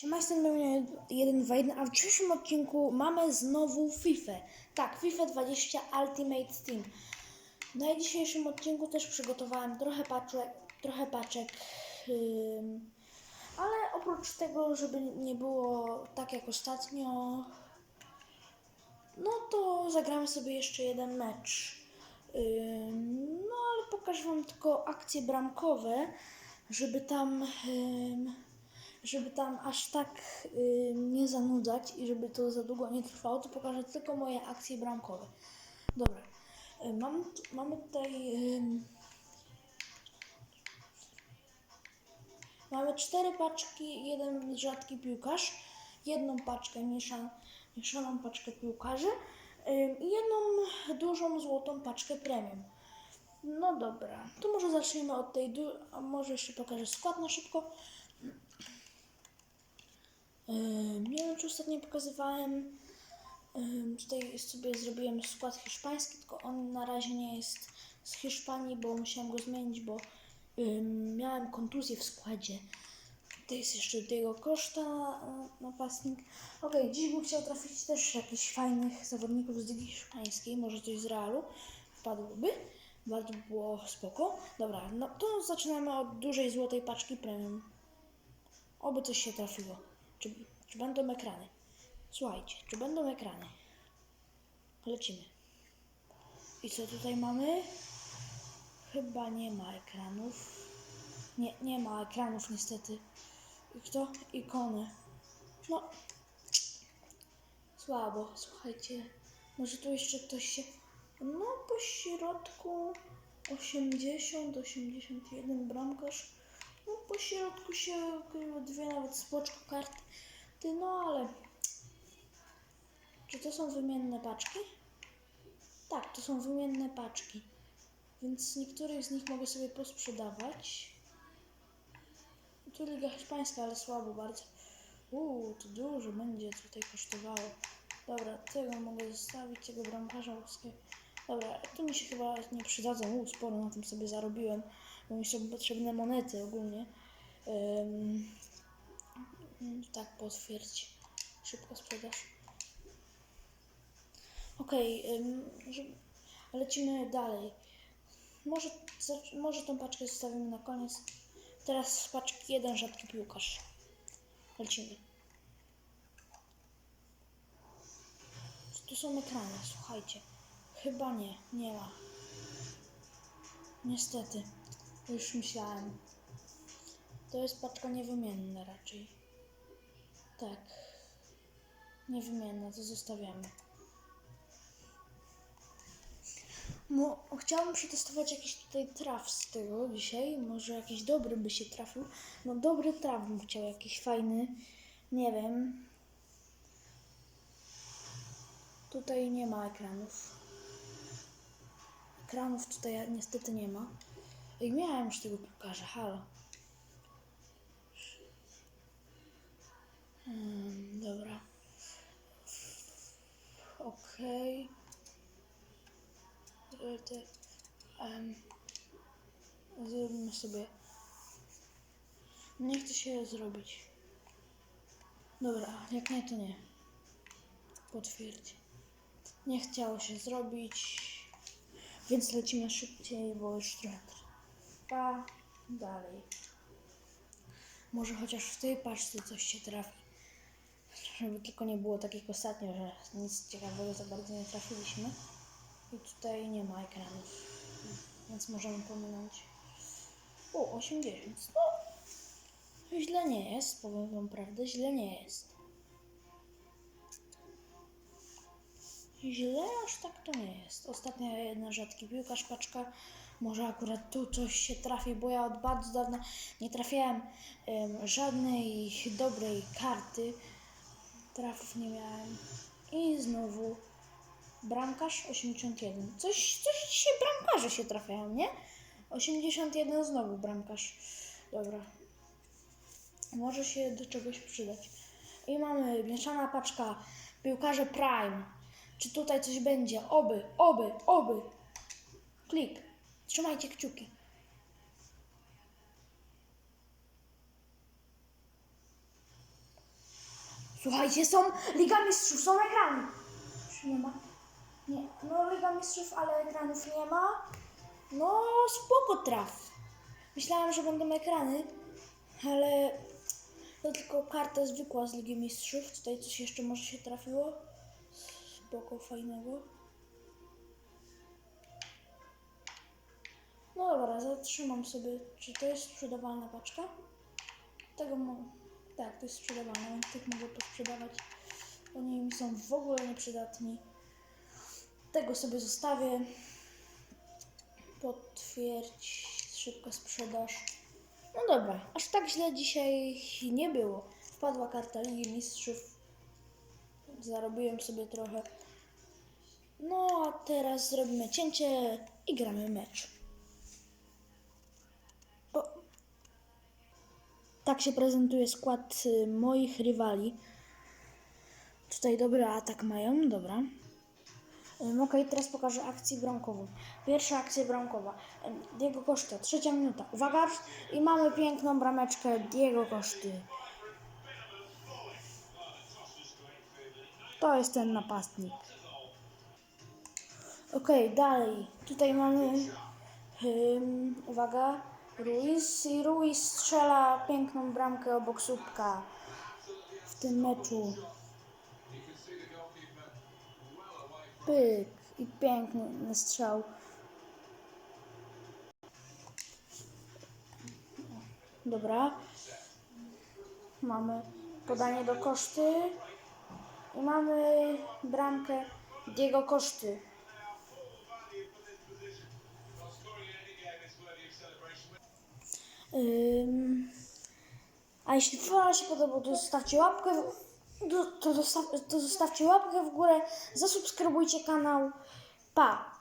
Siema, jestem Dominik 121, a w dzisiejszym odcinku mamy znowu FIFA. Tak, FIFA 20 Ultimate Team. Na dzisiejszym odcinku też przygotowałem trochę paczek, trochę paczek ale oprócz tego, żeby nie było tak jak ostatnio, no to zagramy sobie jeszcze jeden mecz. No ale pokażę Wam tylko akcje bramkowe, żeby tam... Ym, żeby tam aż tak y, nie zanudzać i żeby to za długo nie trwało, to pokażę tylko moje akcje bramkowe. Dobra, y, mam, mamy tutaj. Y, mamy cztery paczki, jeden rzadki piłkarz, jedną paczkę mieszan, mieszaną paczkę piłkarzy y, i jedną dużą złotą paczkę premium. No dobra, to może zacznijmy od tej, może jeszcze pokażę skład na szybko. Nie wiem, czy ostatnio pokazywałem. Tutaj sobie zrobiłem skład hiszpański, tylko on na razie nie jest z Hiszpanii, bo musiałem go zmienić, bo miałem kontuzję w składzie. To jest jeszcze Diego Costa, y, napastnik. Okej, dziś bym chciał trafić też jakichś fajnych zawodników z Ligi Hiszpańskiej, może coś z Realu wpadłoby. Bardzo by było spoko. Dobra, no to zaczynamy od dużej złotej paczki premium. Oby coś się trafiło. Czy, czy będą ekrany? Słuchajcie, czy będą ekrany? Lecimy. I co tutaj mamy? Chyba nie ma ekranów. Nie, nie ma ekranów niestety. I kto? Ikony. No. Słabo, słuchajcie. Może tu jeszcze ktoś się... No, po środku 80, 81 bramkarz. No, po środku się ukryły dwie nawet spoczko karty. Ty, no ale... Czy to są wymienne paczki? Tak, to są wymienne paczki. Więc niektórych z nich mogę sobie posprzedawać. Tu Liga Hiszpańska, ale słabo bardzo. Uuu, to dużo będzie tutaj kosztowało. Dobra, tego mogę zostawić, tego bramkarza łódzkiego. Dobra, tu mi się chyba nie przydadzą. Uuu, sporo na tym sobie zarobiłem, bo mi są potrzebne monety ogólnie. Mm, tak, potwierdź. Szybko sprzedaż. Okej, ym, żeby- lecimy dalej. Może, może tą paczkę zostawimy na koniec. Teraz z paczki jeden rzadki piłkarz. Lecimy. Tu są ekrany? Słuchajcie. Chyba nie, nie ma. Niestety. Już myślałem. To jest paczka niewymienna raczej. Tak. Niewymienna, to zostawiamy. Mo, chciałabym przetestować jakiś tutaj traf z tego dzisiaj. Może jakiś dobry by się trafił. No dobry traf bym chciał, jakiś fajny. Nie wiem. Tutaj nie ma ekranów. Ekranów tutaj niestety nie ma. I miałem już tego piłkarza, halo. Hmm, dobra. Okej. Okay. Zróbmy sobie. Nie chcę się zrobić. Dobra, jak nie, to nie. Potwierdź. Nie chciało się zrobić, więc lecimy szybciej, bo już trochę trwa. Dalej. Może chociaż w tej paczce coś się trafi. Żeby tylko nie było tak jak ostatnio, że nic ciekawego za bardzo nie trafiliśmy. I tutaj nie ma ekranów, więc możemy pominąć. O, 80. No, źle nie jest, powiem wam prawdę, źle nie jest. Źle aż tak to nie jest. Ostatnia jedna rzadki piłkarz paczka. Może akurat tu coś się trafi, bo ja od bardzo dawna nie trafiałem em, żadnej dobrej karty. Trafów nie miałem. I znowu bramkarz 81. Coś, coś dzisiaj bramkarze się trafiają, nie? 81 znowu bramkarz. Dobra. Może się do czegoś przydać. I mamy mieszana paczka piłkarze Prime. Czy tutaj coś będzie? Oby, oby, oby. Klik. Trzymajcie kciuki. Słuchajcie, są Liga Mistrzów, są ekrany. Czy nie ma? Nie, no Liga Mistrzów, ale ekranów nie ma. No, spoko traf. Myślałam, że będą ekrany, ale to tylko karta zwykła z Ligi Mistrzów. Tutaj coś jeszcze może się trafiło. Spoko, fajnego. Dobra, zatrzymam sobie, czy to jest sprzedawalna paczka? Tego mo- Tak, to jest sprzedawalne, tych mogę posprzedawać. Oni mi są w ogóle nieprzydatni. Tego sobie zostawię. Potwierdź, szybka sprzedaż. No dobra, aż tak źle dzisiaj nie było. Wpadła karta Ligi Mistrzów. Zarobiłem sobie trochę. No a teraz zrobimy cięcie i gramy mecz. Tak się prezentuje skład y, moich rywali. Tutaj dobry atak mają, dobra. Okej, teraz pokażę akcję bramkową. Pierwsza akcja bramkowa. Diego Costa, trzecia minuta. Uwaga! I mamy piękną brameczkę Diego Koszty. To jest ten napastnik. Okej, dalej. Tutaj mamy. uwaga. Ruiz i Ruiz strzela piękną bramkę obok słupka w tym meczu. Pyk i piękny strzał. Dobra. Mamy podanie do koszty. I mamy bramkę Diego Koszty. A jeśli Wam się podobał, to zostawcie łapkę, w- to, to zostawcie łapkę w górę, zasubskrybujcie kanał. Pa!